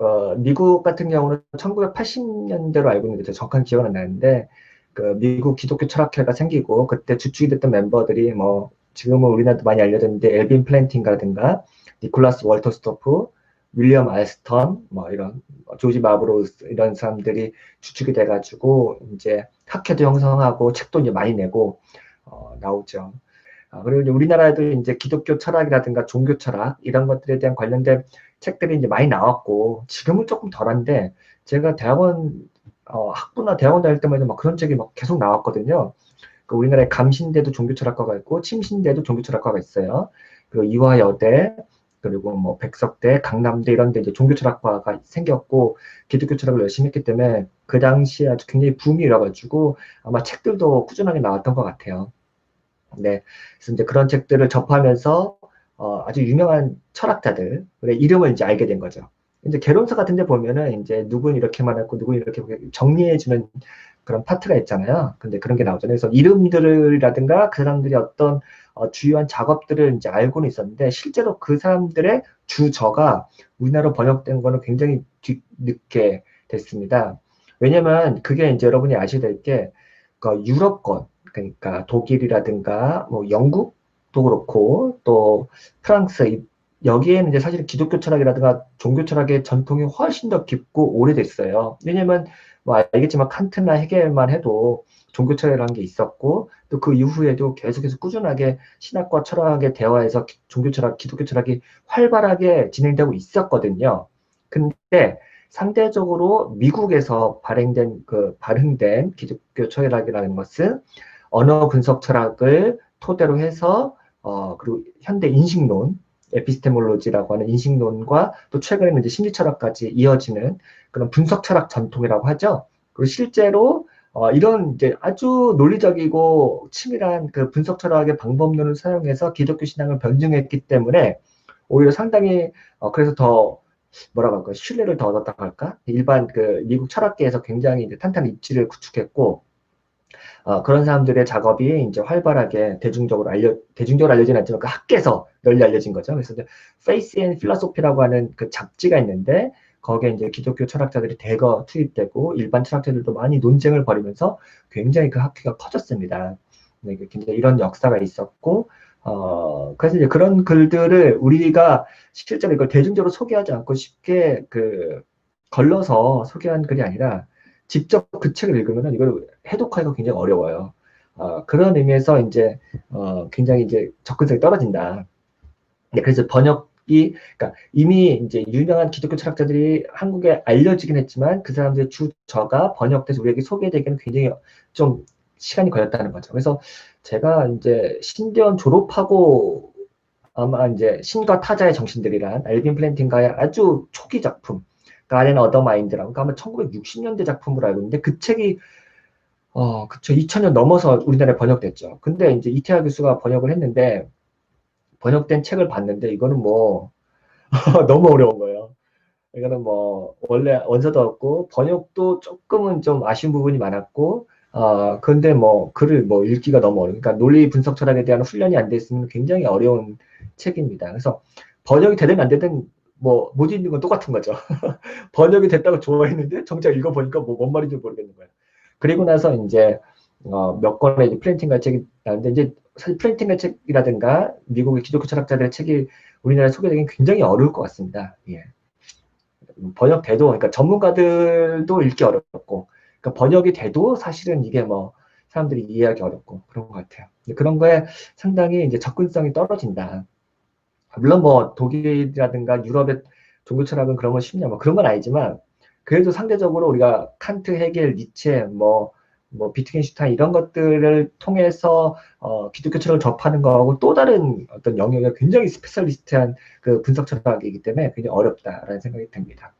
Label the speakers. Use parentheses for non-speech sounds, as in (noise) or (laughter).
Speaker 1: 어, 미국 같은 경우는 1980년대로 알고 있는데 정확한 기억은 안 나는데 그 미국 기독교 철학회가 생기고 그때 주축이 됐던 멤버들이 뭐 지금은 우리나라도 많이 알려졌는데 엘빈 플랜팅이라든가 니콜라스 월터 스토프, 윌리엄 알스턴 뭐 이런 조지 마브로스 이런 사람들이 주축이 돼가지고 이제 학회도 형성하고 책도 이제 많이 내고 어, 나오죠. 아, 그리고 이제 우리나라에도 이제 기독교 철학이라든가 종교 철학 이런 것들에 대한 관련된 책들이 이제 많이 나왔고 지금은 조금 덜한데 제가 대학원 어, 학부나 대학원 다닐 때만 해도 막 그런 책이 막 계속 나왔거든요. 그 우리나라에 감신대도 종교 철학과가 있고 침신대도 종교 철학과가 있어요. 그리고 이화여대 그리고 뭐 백석대, 강남대 이런 데 이제 종교 철학과가 생겼고 기독교 철학을 열심히 했기 때문에 그 당시에 아주 굉장히 붐이 일어가지고 아마 책들도 꾸준하게 나왔던 것 같아요. 네, 그래서 이제 그런 책들을 접하면서 어, 아주 유명한 철학자들의 이름을 이제 알게 된 거죠. 이제 개론서 같은 데 보면은 이제 누군 이렇게 말했고 누군 이렇게 정리해 주는 그런 파트가 있잖아요. 근데 그런 게 나오잖아요. 그래서 이름들이라든가 그 사람들이 어떤 어, 주요한 작업들을 이제 알고는 있었는데 실제로 그 사람들의 주저가 우리나라로 번역된 거는 굉장히 뒤늦게 됐습니다. 왜냐면 그게 이제 여러분이 아셔야 될 게 그 유럽권 그러니까 독일이라든가 뭐 영국도 그렇고 또 프랑스 여기에는 이제 사실 기독교 철학이라든가 종교 철학의 전통이 훨씬 더 깊고 오래됐어요. 왜냐면 뭐 알겠지만 칸트나 해겔만 해도 종교 철학이라는 게 있었고 또 그 이후에도 계속해서 꾸준하게 신학과 철학의 대화에서 종교 철학, 기독교 철학이 활발하게 진행되고 있었거든요. 근데 상대적으로 미국에서 발행된 그 발행된 기독교 철학이라는 것은 언어 분석 철학을 토대로 해서 어 그리고 현대 인식론 에피스테몰로지라고 하는 인식론과 또 최근에는 이제 심리 철학까지 이어지는 그런 분석 철학 전통이라고 하죠. 그리고 실제로 어, 이런 이제 아주 논리적이고 치밀한 그 분석 철학의 방법론을 사용해서 기독교 신앙을 변증했기 때문에 오히려 상당히 어, 그래서 더 뭐라고 할까 신뢰를 더 얻었다고 할까 일반 그 미국 철학계에서 굉장히 이제 탄탄한 입지를 구축했고 어, 그런 사람들의 작업이 이제 활발하게 대중적으로 알려 대중적으로 알려진 않지만 그 학계에서 널리 알려진 거죠. 그래서 이제 Face and Philosophy라고 하는 그 잡지가 있는데 거기에 이제 기독교 철학자들이 대거 투입되고 일반 철학자들도 많이 논쟁을 벌이면서 굉장히 그 학회가 커졌습니다. 네, 그 굉장히 이런 역사가 있었고 어, 그래서 이제 그런 글들을 우리가 실제로 이걸 대중적으로 소개하지 않고 쉽게 그 걸러서 소개한 글이 아니라 직접 그 책을 읽으면 이걸 해독하기가 굉장히 어려워요. 어, 그런 의미에서 이제 어, 굉장히 이제 접근성이 떨어진다. 네, 그래서 번역이 그러니까 이미 이제 유명한 기독교 철학자들이 한국에 알려지긴 했지만 그 사람들의 주저가 번역돼서 우리에게 소개되기는 굉장히 좀 시간이 걸렸다는 거죠. 그래서 제가 이제 신대원 졸업하고 아마 이제 신과 타자의 정신들이란 알빈 플랜팅가의 아주 초기 작품 가렌 어더 마인드라고 아마 1960년대 작품으로 알고 있는데 그 책이 어 그쵸 2000년 넘어서 우리나라에 번역됐죠. 근데 이제 이태하 교수가 번역을 했는데 번역된 책을 봤는데 이거는 뭐 (laughs) 너무 어려운 거예요. 이거는 뭐 원래 원서도 없고 번역도 조금은 좀 아쉬운 부분이 많았고 어 근데 뭐 글을 뭐 읽기가 너무 어려워. 그러니까 논리 분석 철학에 대한 훈련이 안 됐으면 굉장히 어려운 책입니다. 그래서 번역이 되든 안 되든 뭐, 못 읽는 건 똑같은 거죠. (laughs) 번역이 됐다고 좋아했는데, 정작 읽어보니까 뭐, 뭔 말인지 모르겠는 거예요. 그리고 나서 이제, 어, 몇 권의 플랜팅가 책이 나는데, 이제 사실 플랜팅가 책이라든가, 미국의 기독교 철학자들의 책이 우리나라에 소개되기는 굉장히 어려울 것 같습니다. 예. 번역돼도, 그러니까 전문가들도 읽기 어렵고, 그러니까 번역이 돼도 사실은 이게 뭐, 사람들이 이해하기 어렵고, 그런 것 같아요. 그런 거에 상당히 이제 접근성이 떨어진다. 물론 뭐 독일이라든가 유럽의 종교 철학은 그런 건 쉽냐 뭐 그런 건 아니지만 그래도 상대적으로 우리가 칸트, 헤겔, 니체, 뭐, 뭐 비트겐슈타인 이런 것들을 통해서 어, 기독교 철학을 접하는 거하고 또 다른 어떤 영역에 굉장히 스페셜리스트한 그 분석 철학이기 때문에 굉장히 어렵다라는 생각이 듭니다.